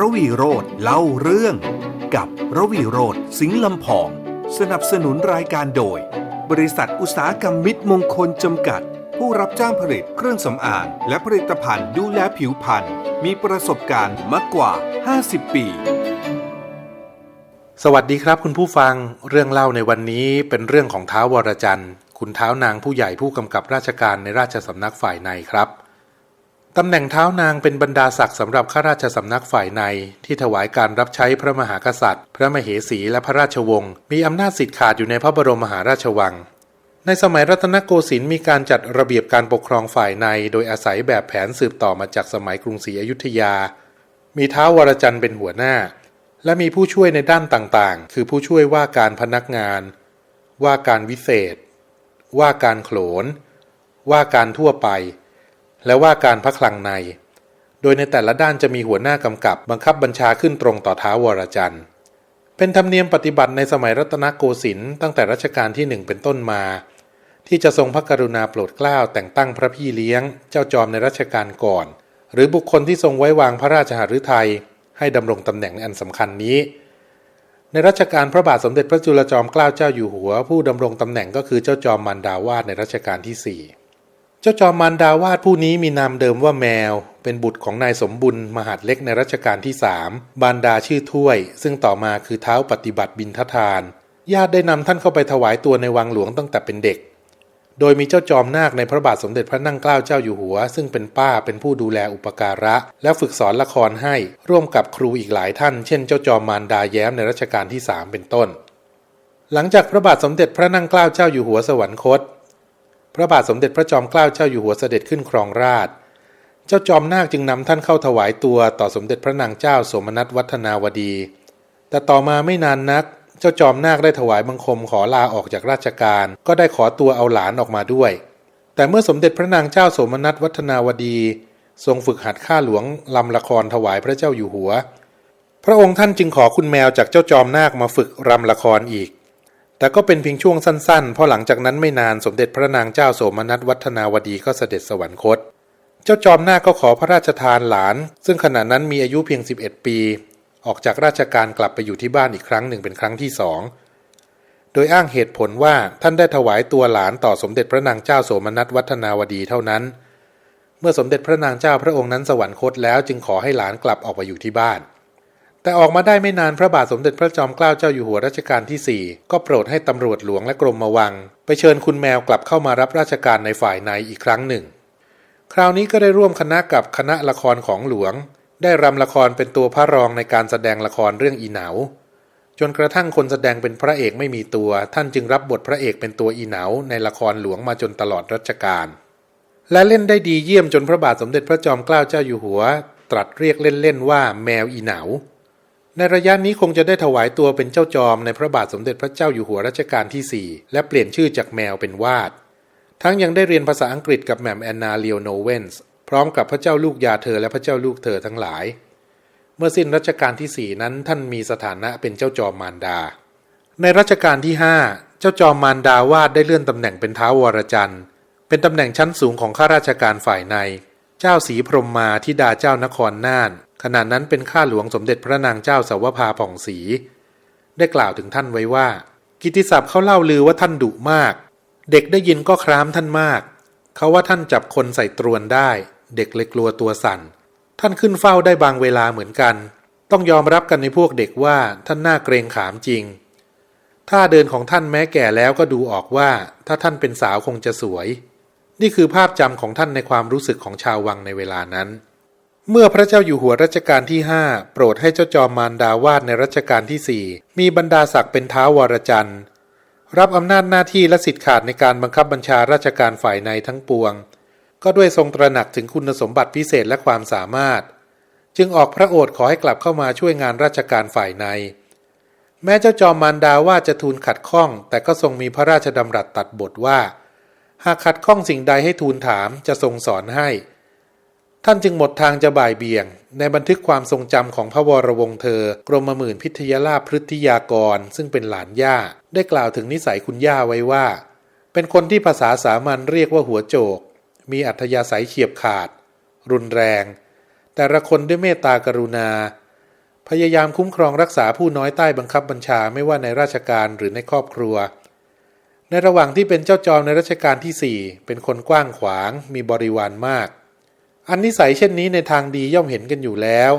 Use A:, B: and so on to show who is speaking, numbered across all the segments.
A: ระวีโรธเล่าเรื่อง กับระวีโรธสิงห์ลำพอง สนับสนุนรายการโดย บริษัทอุตสาหกรรมมิตรมงคลจำกัด ผู้รับจ้างผลิตเครื่องสำอางและผลิตภัณฑ์ดูแลผิวพรรณมีประสบการณ์มากกว่า 50 ปี
B: สวัสดีครับคุณผู้ฟังเรื่องเล่าในวันนี้เป็นเรื่องของท้าววรจันทร์ คุณท้าวนางผู้ใหญ่ผู้กำกับราชการในราชสำนักฝ่ายในครับ ตำแหน่งเท้านางเป็นบรรดาศักดิ์สำหรับข้าราชสำนักฝ่ายใน ที่ถวายการรับใช้พระมหากษัตริย์ พระมเหสีและพระราชวงศ์มีอำนาจสิทธิ์ขาดอยู่ในพระบรมมหาราชวัง ในสมัยรัตนโกสินทร์มีการจัดระเบียบการปกครองฝ่ายใน โดยอาศัยแบบแผนสืบต่อมาจากสมัยกรุงศรีอยุธยา มีเท้าวรจันทร์เป็นหัวหน้า และมีผู้ช่วยในด้านต่างๆ คือผู้ช่วยว่าการพนักงาน ว่าการวิเศษ ว่าการโขลนว่าการทั่วไป และว่าการพระคลังใน โดยในแต่ละด้านจะมีหัวหน้ากำกับบังคับบัญชาขึ้นตรงต่อท้าวรจันทร์ เป็นธรรมเนียมปฏิบัติในสมัยรัตนโกสินทร์ตั้งแต่รัชกาลที่หนึ่งเป็นต้นมา ที่จะทรงพระกรุณาโปรดเกล้าแต่งตั้งพระพี่เลี้ยง เจ้าจอมในรัชกาลก่อน หรือบุคคลที่ทรงไว้วางพระราชหฤทัยให้ดำรงตำแหน่งอันสำคัญนี้ในรัชกาลพระบาทสมเด็จพระจุลจอมเกล้าเจ้าอยู่หัว ผู้ดำรงตำแหน่งก็คือเจ้าจอมมันดาวาดในรัชกาลที่4เจ้าจอมมันดาวาดผู้นี้มีนามเดิมว่าแมว เป็นบุตรของนายสมบุญมหาดเล็กในรัชกาลที่สามบานดาชื่อถ้วย ซึ่งต่อมาคือเท้าปฏิบัติบินททาน ญาติได้นำท่านเข้าไปถวายตัวในวังหลวงตั้งแต่เป็นเด็ก โดยมีเจ้าจอมนาคในพระบาทสมเด็จพระนั่งเกล้าเจ้าอยู่หัว ซึ่งเป็นป้าเป็นผู้ดูแลอุปการะ และฝึกสอนละครให้ร่วมกับครูอีกหลายท่าน เช่นเจ้าจอมมารดาแย้มในรัชกาลที่สามเป็นต้นหลังจากพระบาทสมเด็จพระนั่งเกล้าเจ้าอยู่หัวสวรรคต พระบาทสมเด็จพระจอมเกล้าเจ้าอยู่หัวเสด็จขึ้นครองราช เจ้าจอมนาคจึงนำท่านเข้าถวายตัวต่อสมเด็จพระนางเจ้าสมนัตวัฒนาวดี แต่ต่อมาไม่นานนัก เจ้าจอมนาคได้ถวายบังคมขอลาออกจากราชการ ก็ได้ขอตัวเอาหลานออกมาด้วย แต่เมื่อสมเด็จพระนางเจ้าสมนัตวัฒนาวดี ทรงฝึกหัดข้าหลวงลำละครถวายพระเจ้าอยู่หัว พระองค์ท่านจึงขอคุณแมวจากเจ้าจอมนาคมาฝึกรำละครอีก แต่ก็เป็นเพียงช่วงสั้นๆ เพราะหลังจากนั้นไม่นานสมเด็จพระนางเจ้าโสมนัสวัฒนาวดีก็เสด็จสวรรคต เจ้าจอมหน้าก็ขอพระราชทานหลาน ซึ่งขณะนั้นมีอายุเพียง 11 ปี ออกจากราชการกลับไปอยู่ที่บ้านอีกครั้งหนึ่งเป็นครั้งที่สองโดยอ้างเหตุผลว่าท่านได้ถวายตัวหลานต่อสมเด็จพระนางเจ้าโสมนัสวัฒนาวดีเท่านั้น เมื่อสมเด็จพระนางเจ้าพระองค์นั้นสวรรคตแล้วจึงขอให้หลานกลับออกไปอยู่ที่บ้าน แต่ออกมาได้ไม่นานพระบาทสมเด็จพระจอมเกล้าเจ้าอยู่หัวรัชกาลที่ 4 ก็โปรดให้ตำรวจหลวงและกรมมาวัง ไปเชิญคุณแมวกลับเข้ามารับราชการในฝ่ายในอีกครั้งหนึ่ง คราวนี้ก็ได้ร่วมคณะกับคณะละครของหลวง ได้รำละครเป็นตัวพระรองในการแสดงละครเรื่องอีเหนาจนกระทั่งคนแสดงเป็นพระเอกไม่มีตัว ท่านจึงรับบทพระเอกเป็นตัวอีเหนาในละครหลวงมาจนตลอดรัชกาลและเล่นได้ดีเยี่ยมจนพระบาทสมเด็จพระจอมเกล้าเจ้าอยู่หัว ตรัสเรียกเล่นๆว่าแมวอีเหนา ในระยะนี้คงจะได้ถวายตัวเป็นเจ้าจอมในพระบาทสมเด็จพระเจ้าอยู่หัวรัชกาลที่ 4 และเปลี่ยนชื่อจากแมวเป็นวาด ทั้งยังได้เรียนภาษาอังกฤษกับแหม่มแอนนาเลียวโนเวนส์พร้อมกับพระเจ้าลูกยาเธอและพระเจ้าลูกเธอทั้งหลาย เมื่อสิ้นรัชกาลที่ 4 นั้นท่านมีสถานะเป็นเจ้าจอมมารดา ในรัชกาลที่ 5 เจ้าจอมมารดาวาดได้เลื่อนตำแหน่งเป็นท้าวรจันทร์ เป็นตำแหน่งชั้นสูงของข้าราชการฝ่ายใน เจ้าศรีพรหมมาธิดาเจ้านครน่าน ขณะนั้นเป็นข้าหลวงสมเด็จพระนางเจ้าสาวภาผ่องศรีได้กล่าวถึงท่านไว้ว่า กิติศัพท์เขาเล่าลือว่าท่านดุมาก เด็กได้ยินก็คร้ามท่านมาก เขาว่าท่านจับคนใส่ตรวนได้ เด็กเลยกลัวตัวสั่น ท่านขึ้นเฝ้าได้บางเวลาเหมือนกัน ต้องยอมรับกันในพวกเด็กว่าท่านน่าเกรงขามจริงท่าเดินของท่านแม้แก่แล้วก็ดูออกว่า ถ้าท่านเป็นสาวคงจะสวย นี่คือภาพจำของท่านในความรู้สึกของชาววังในเวลานั้น เมื่อพระเจ้าอยู่หัวรัชกาลที่ 5 โปรดให้เจ้าจอมมารดาวาดในรัชกาลที่ 4 มีบรรดาศักดิ์เป็นท้าวรจันทร์ รับอำนาจหน้าที่และสิทธิขาดในการบังคับบัญชาราชการฝ่ายในทั้งปวง ก็ด้วยทรงตระหนักถึงคุณสมบัติพิเศษและความสามารถ จึงออกพระโอษฐ์ขอให้กลับเข้ามาช่วยงานราชการฝ่ายใน แม้เจ้าจอมมารดาว่าจะทูลขัดข้อง แต่ก็ทรงมีพระราชดำรัสตัดบทว่า หากขัดข้องสิ่งใดให้ทูลถามจะทรงสอนให้ ท่านจึงหมดทางจะบ่ายเบี่ยง ในบันทึกความทรงจำของพระวรวงศ์เธอ กรมหมื่นพิทยาลาภพฤทธิยากร ซึ่งเป็นหลานย่า ได้กล่าวถึงนิสัยคุณย่าไว้ว่า เป็นคนที่ภาษาสามัญเรียกว่าหัวโจก มีอัธยาศัยเฉียบขาด รุนแรง แต่ละคนด้วยเมตตากรุณา พยายามคุ้มครองรักษาผู้น้อยใต้บังคับบัญชาไม่ว่าในราชการหรือในครอบครัว ในระหว่างที่เป็นเจ้าจอมในรัชกาลที่ 4 เป็นคนกว้างขวาง มีบริวารมาก อันนิสัยเช่นนี้ในทางดีย่อมเห็นกันอยู่แล้ว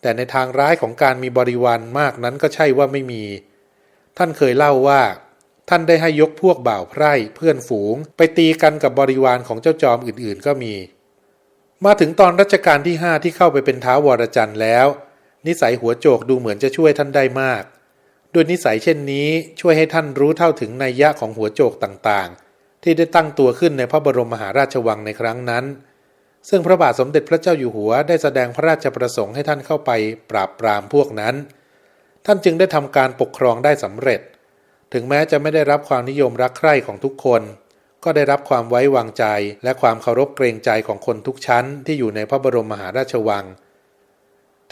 B: แต่ในทางร้ายของการมีบริวารมากนั้นก็ใช่ว่าไม่มี ท่านเคยเล่าว่า ท่านได้ให้ยกพวกบ่าวไพร่เพื่อนฝูง ไปตีกันกับบริวารของเจ้าจอมอื่นๆก็มี มาถึงตอนรัชกาลที่5ที่เข้าไปเป็นท้าววรจันทร์แล้ว นิสัยหัวโจกดูเหมือนจะช่วยท่านได้มากด้วยนิสัยเช่นนี้ช่วยให้ท่านรู้เท่าถึงนัยยะของหัวโจกต่างๆ ที่ได้ตั้งตัวขึ้นในพระบรมมหาราชวังในครั้งนั้น ซึ่งพระบาทสมเด็จพระเจ้าอยู่หัวได้แสดงพระราชประสงค์ให้ท่านเข้าไปปราบปรามพวกนั้น ท่านจึงได้ทำการปกครองได้สำเร็จ ถึงแม้จะไม่ได้รับความนิยมรักใคร่ของทุกคน ก็ได้รับความไว้วางใจและความเคารพเกรงใจของคนทุกชั้นที่อยู่ในพระบรมมหาราชวัง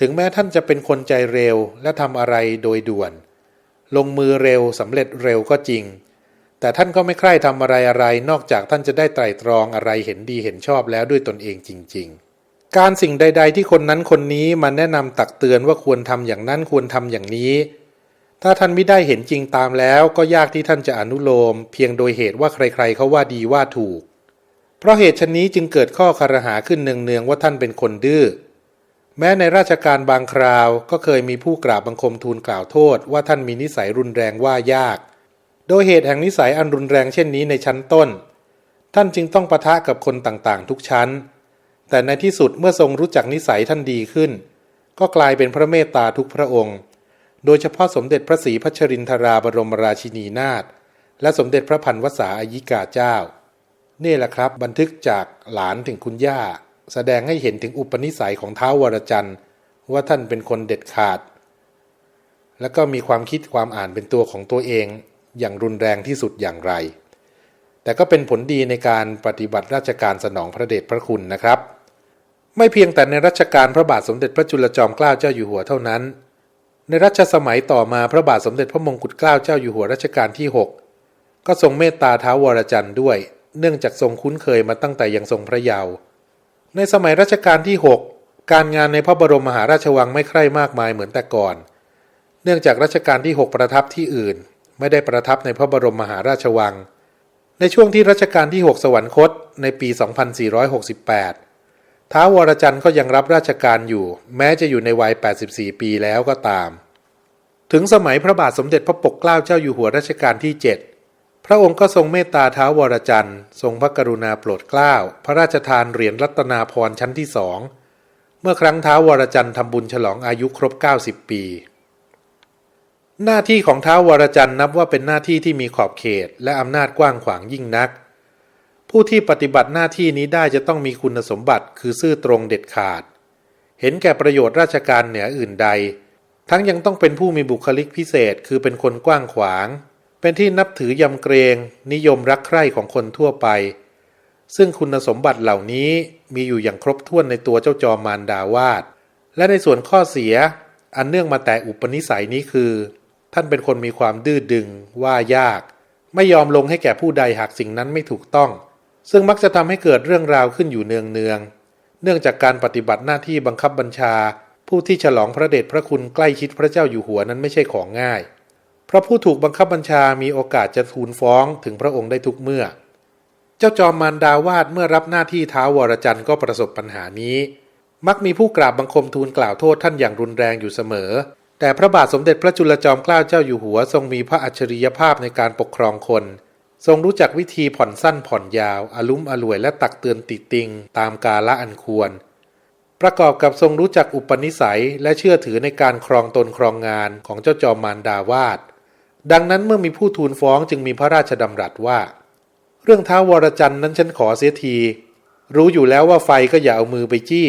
B: ถึงแม้ท่านจะเป็นคนใจเร็วและทำอะไรโดยด่วน ลงมือเร็วสำเร็จเร็วก็จริง แต่ท่านก็ไม่ใคร่ทำอะไรอะไร นอกจากท่านจะได้ไตรตรองอะไรเห็นดีเห็นชอบแล้วด้วยตนเองจริง ๆ การสิ่งใด ๆ ที่คนนั้นคนนี้มาแนะนำตักเตือนว่าควรทำอย่างนั้นควรทำอย่างนี้ ถ้าท่านไม่ได้เห็นจริงตามแล้วก็ยากที่ท่านจะอนุโลม เพียงโดยเหตุว่าใครๆเขาว่าดีว่าถูก เพราะเหตุชนนี้จึงเกิดข้อคารหาขึ้นเนืองๆว่าท่านเป็นคนดื้อแม้ในราชการบางคราวก็เคยมีผู้กราบบังคมทูลกล่าวโทษ ว่าท่านมีนิสัยรุนแรงว่ายาก โดยเหตุแห่งนิสัยอันรุนแรงเช่นนี้ในชั้นต้น ท่านจึงต้องปะทะกับคนต่างๆ ทุกชั้น แต่ในที่สุดเมื่อทรงรู้จักนิสัยท่านดีขึ้น ก็กลายเป็นพระเมตตาทุกพระองค์ โดยเฉพาะสมเด็จพระศรีพัชรินทราบรมราชินีนาถและสมเด็จพระพันวษาอายิกาเจ้า นี่แหละครับบันทึกจากหลานถึงคุณย่า แสดงให้เห็นถึงอุปนิสัยของท้าววรจันทร์ว่าท่านเป็นคนเด็ดขาด และก็มีความคิดความอ่านเป็นตัวของตัวเอง อย่างรุนแรงที่สุดอย่างไร แต่ก็เป็นผลดีในการปฏิบัติราชการสนองพระเดชพระคุณนะครับ ไม่เพียงแต่ในรัชกาลพระบาทสมเด็จพระจุลจอมเกล้าเจ้าอยู่หัวเท่านั้น ในรัชสมัยต่อมาพระบาทสมเด็จพระมงกุฎเกล้าเจ้าอยู่หัวรัชกาลที่ 6 ก็ทรงเมตตาท้าววรจันทร์ด้วย เนื่องจากทรงคุ้นเคยมาตั้งแต่ยังทรงพระเยาว์ในสมัยรัชกาลที่ 6 การงานในพระบรมมหาราชวังไม่ใคร่มากมายเหมือนแต่ก่อน เนื่องจากรัชกาลที่ 6 ประทับที่อื่น ไม่ได้ประทับในพระบรมมหาราชวัง ในช่วงที่รัชกาลที่ 6 สวรรคตในปี 2468 ท้าววรจันทร์ก็ยังรับราชการอยู่ แม้จะอยู่ในวัย 84 ปีแล้วก็ตาม ถึงสมัยพระบาทสมเด็จพระปกเกล้าเจ้าอยู่หัวรัชกาลที่ 7 พระองค์ก็ทรงเมตตาท้าววรจันทร์ ทรงพระกรุณาโปรดเกล้า พระราชทานเหรียญรัตนาพรชั้นที่สองเมื่อครั้งท้าววรจันทร์ทำบุญฉลองอายุครบ 90 ปี หน้าที่ของท้าววรจันทร์นับว่าเป็นหน้าที่ที่มีขอบเขต และอำนาจกว้างขวางยิ่งนัก ผู้ที่ปฏิบัติหน้าที่นี้ได้จะต้องมีคุณสมบัติคือซื่อตรงเด็ดขาด เห็นแก่ประโยชน์ราชการเหนืออื่นใด ทั้งยังต้องเป็นผู้มีบุคลิกพิเศษคือเป็นคนกว้างขวาง เป็นที่นับถือยำเกรง นิยมรักใคร่ของคนทั่วไป ซึ่งคุณสมบัติเหล่านี้มีอยู่อย่างครบถ้วนในตัวเจ้าจอมมารดาวาดและในส่วนข้อเสียอันเนื่องมาแต่อุปนิสัยนี้คือ ท่านเป็นคนมีความดื้อดึง ว่ายาก ไม่ยอมลงให้แก่ผู้ใดหากสิ่งนั้นไม่ถูกต้อง ซึ่งมักจะทำให้เกิดเรื่องราวขึ้นอยู่เนืองเนืองๆเนื่องจากการปฏิบัติหน้าที่บังคับบัญชา ผู้ที่ฉลองพระเดชพระคุณใกล้ชิดพระเจ้าอยู่หัวนั้นไม่ใช่ของง่าย เพราะผู้ถูกบังคับบัญชามีโอกาสจะทูลฟ้องถึงพระองค์ได้ทุกเมื่อ เจ้าจอมมารดาวาดเมื่อรับหน้าที่ท้าววรจันทร์ก็ประสบปัญหานี้ มักมีผู้กราบบังคมทูลกล่าวโทษท่านอย่างรุนแรงอยู่เสมอ แต่พระบาทสมเด็จพระจุลจอมเกล้าเจ้าอยู่หัว ทรงมีพระอัจฉริยภาพในการปกครองคน ทรงรู้จักวิธีผ่อนสั้นผ่อนยาวอาลุ้มอล่วยและตักเตือนติติง ตามกาละอันควร ประกอบกับทรงรู้จักอุปนิสัยและเชื่อถือในการครองตนครองงานของเจ้าจอมมารดาวาดดังนั้นเมื่อมีผู้ทูลฟ้องจึงมีพระราชดำรัสว่า เรื่องท้าววรจันทร์นั้นฉันขอเสียที รู้อยู่แล้วว่าไฟก็อย่าเอามือไปจี้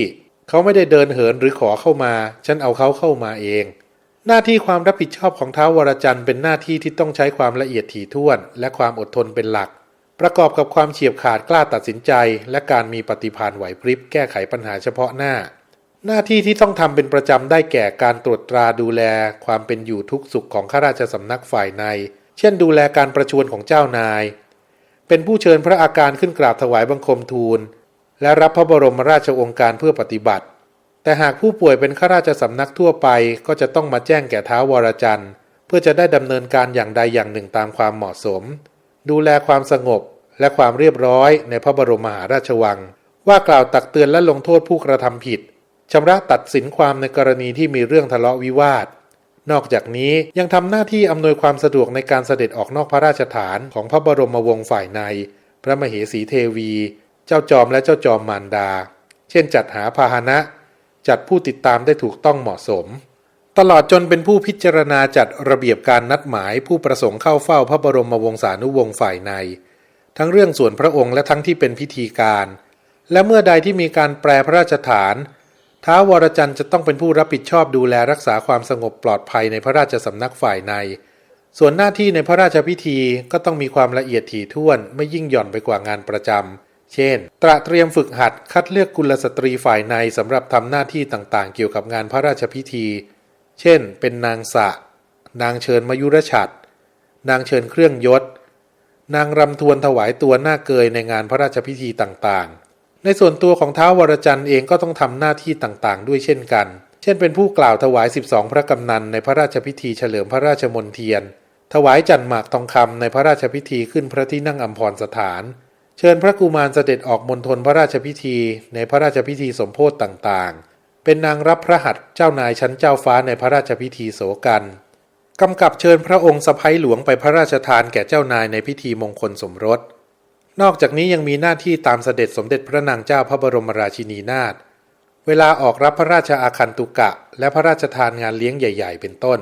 B: เขาไม่ได้เดินเหินหรือขอเข้ามา ฉันเอาเขาเข้ามาเอง หน้าที่ความรับผิดชอบของท้าววรจันทร์เป็นหน้าที่ที่ต้องใช้ความละเอียดถี่ถ้วน และความอดทนเป็นหลัก ประกอบกับความเฉียบขาดกล้าตัดสินใจ และการมีปฏิภาณไหวพริบแก้ไขปัญหาเฉพาะหน้า หน้าที่ที่ต้องทำเป็นประจำได้แก่การตรวจตราดูแล ความเป็นอยู่ทุกสุขของข้าราชสำนักฝ่ายใน เช่น ดูแลการประชวรของเจ้านาย เป็นผู้เชิญพระอาการขึ้นกราบถวายบังคมทูล และรับพระบรมราชโองการเพื่อปฏิบัติ แต่หากผู้ป่วยเป็นข้าราชสำนักทั่วไปก็จะต้องมาแจ้งแก่ท้าวรจันทร์ เพื่อจะได้ดำเนินการอย่างใดอย่างหนึ่งตามความเหมาะสม ดูแลความสงบและความเรียบร้อยในพระบรมมหาราชวัง ว่ากล่าวตักเตือนและลงโทษผู้กระทำผิดชำระตัดสินความในกรณีที่มีเรื่องทะเลาะวิวาท นอกจากนี้ยังทำหน้าที่อำนวยความสะดวกในการเสด็จออกนอกพระราชฐานของพระบรมวงศ์ฝ่ายใน พระมเหสีเทวี เจ้าจอมและเจ้าจอมมารดา เช่นจัดหาพาหนะ จัดผู้ติดตามได้ถูกต้องเหมาะสม ตลอดจนเป็นผู้พิจารณาจัดระเบียบการนัดหมายผู้ประสงค์เข้าเฝ้าพระบรมวงศานุวงศ์ฝ่ายใน ทั้งเรื่องส่วนพระองค์และทั้งที่เป็นพิธีการ และเมื่อใดที่มีการแปลพระราชฐาน ท้าวรจันทร์จะต้องเป็นผู้รับผิดชอบดูแลรักษาความสงบปลอดภัยในพระราชสำนักฝ่ายใน ส่วนหน้าที่ในพระราชพิธีก็ต้องมีความละเอียดถี่ถ้วนไม่ยิ่งหย่อนไปกว่างานประจำ เช่น ตระเตรียมฝึกหัดคัดเลือกกุลสตรีฝ่ายในสำหรับทำหน้าที่ต่างๆ เกี่ยวกับงานพระราชพิธี เช่น เป็นนางสะ นางเชิญมยุรชัดนางเชิญเครื่องยศ นางรำทวนถวายตัวหน้าเกยในงานพระราชพิธีต่างๆ ในส่วนตัวของท้าววรจันทร์เองก็ต้องทำหน้าที่ต่างๆ ด้วยเช่นกัน เช่น เป็นผู้กล่าวถวาย 12 พระกำนันในพระราชพิธีเฉลิมพระราชมนเทียน ถวายจันหมากทองคำในพระราชพิธีขึ้นพระที่นั่งอัมพรสถาน เชิญพระกุมารเสด็จออกมณฑลพระราชพิธีในพระราชพิธีสมโพธิต่างๆ เป็นนางรับพระหัตถ์เจ้านายชั้นเจ้าฟ้าในพระราชพิธีโสกันกำกับเชิญพระองค์สะพ้ยหลวงไปพระราชทานแก่เจ้านายในพิธีมงคลสมรส นอกจากนี้ยังมีหน้าที่ตามเสด็จสมเด็จพระนางเจ้าพระบรมราชินีนาถเวลาออกรับพระราชอาคันตุกะ และพระราชทานงานเลี้ยงใหญ่ ๆ เป็นต้น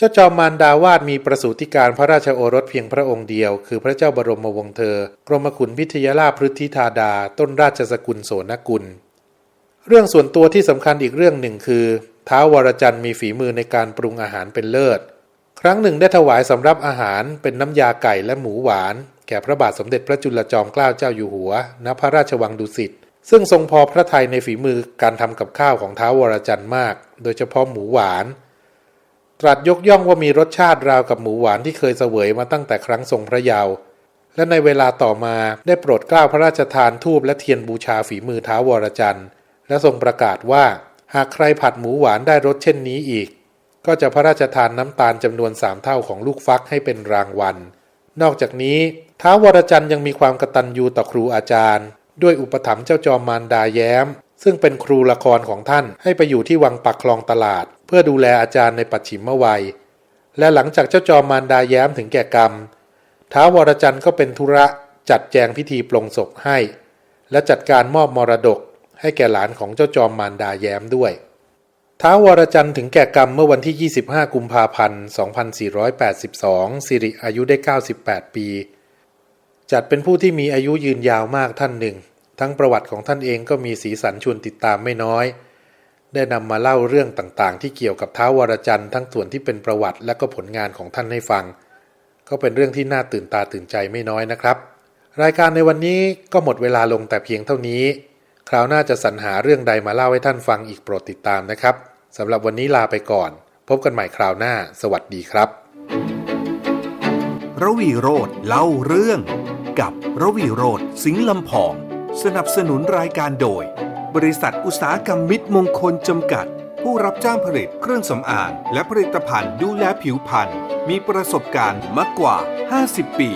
B: เจ้าจอมมารดาวาดมีประสูติการพระราชโอรสเพียงพระองค์เดียว คือพระเจ้าบรมวงศ์เธอ กรมขุนพิทยาลาพฤทธิธาดา ต้นราชสกุลโสนกุล เรื่องส่วนตัวที่สำคัญอีกเรื่องหนึ่งคือท้าววรจันทร์มีฝีมือในการปรุงอาหารเป็นเลิศ ครั้งหนึ่งได้ถวายสำรับอาหารเป็นน้ำยาไก่และหมูหวาน แก่พระบาทสมเด็จพระจุลจอมเกล้าเจ้าอยู่หัว ณ พระราชวังดุสิต ซึ่งทรงพอพระทัยในฝีมือการทำกับข้าวของท้าววรจันทร์มาก โดยเฉพาะหมูหวาน ตรัสยกย่องว่ามีรสชาติราวกับหมูหวานที่เคยเสวยมาตั้งแต่ครั้งทรงพระเยาว์และในเวลาต่อมาได้โปรดเกล้าพระราชทานทูบและเทียนบูชาฝีมือท้าววรจันทร์ และทรงประกาศว่า หากใครผัดหมูหวานได้รสเช่นนี้อีก ก็จะพระราชทานน้ำตาลจำนวนสามเท่าของลูกฟักให้เป็นรางวัล นอกจากนี้ท้าววรจันทร์ยังมีความกตัญญูต่อครูอาจารย์ ด้วยอุปถัมภ์เจ้าจอมมารดาแย้ม ซึ่งเป็นครูละครของท่านให้ไปอยู่ที่วังปักคลองตลาด พื่อดูแลอาจารย์ในปัจฉิมวัย และหลังจากเจ้าจอมมารดาแย้มถึงแก่กรรม ท้าววรจันทร์ก็เป็นธุระจัดแจงพิธีปลงศพให้ และจัดการมอบมรดกให้แก่หลานของเจ้าจอมมารดาแย้มด้วย ท้าววรจันทร์ถึงแก่กรรมเมื่อวันที่ 25 กุมภาพันธ์ 2482 สิริอายุได้ 98 ปี จัดเป็นผู้ที่มีอายุยืนยาวมากท่านหนึ่ง ทั้งประวัติของท่านเองก็มีสีสันชวนติดตามไม่น้อย ได้นำมาเล่าเรื่องต่างๆ ที่เกี่ยวกับท้าววรจันทร์ทั้งส่วนที่เป็นประวัติและก็ผลงานของท่านให้ฟัง ก็เป็นเรื่องที่น่าตื่นตาตื่นใจไม่น้อยนะครับ รายการในวันนี้ก็หมดเวลาลงแต่เพียงเท่านี้ คราวหน้าจะสรรหาเรื่องใดมาเล่าให้ท่านฟังอีกโปรดติดตามนะครับสำหรับวันนี้ลาไปก่อน พบกันใหม่คราวหน้า สวัสดีครับ
A: ระวีโรธเล่าเรื่อง กับระวีโรธสิงห์ลำพอง สนับสนุนรายการโดย บริษัทอุตสาหกรรมมิตรมงคลจำกัด ผู้รับจ้างผลิตเครื่องสำอางและผลิตภัณฑ์ดูแลผิวพรรณมีประสบการณ์มากกว่า 50 ปี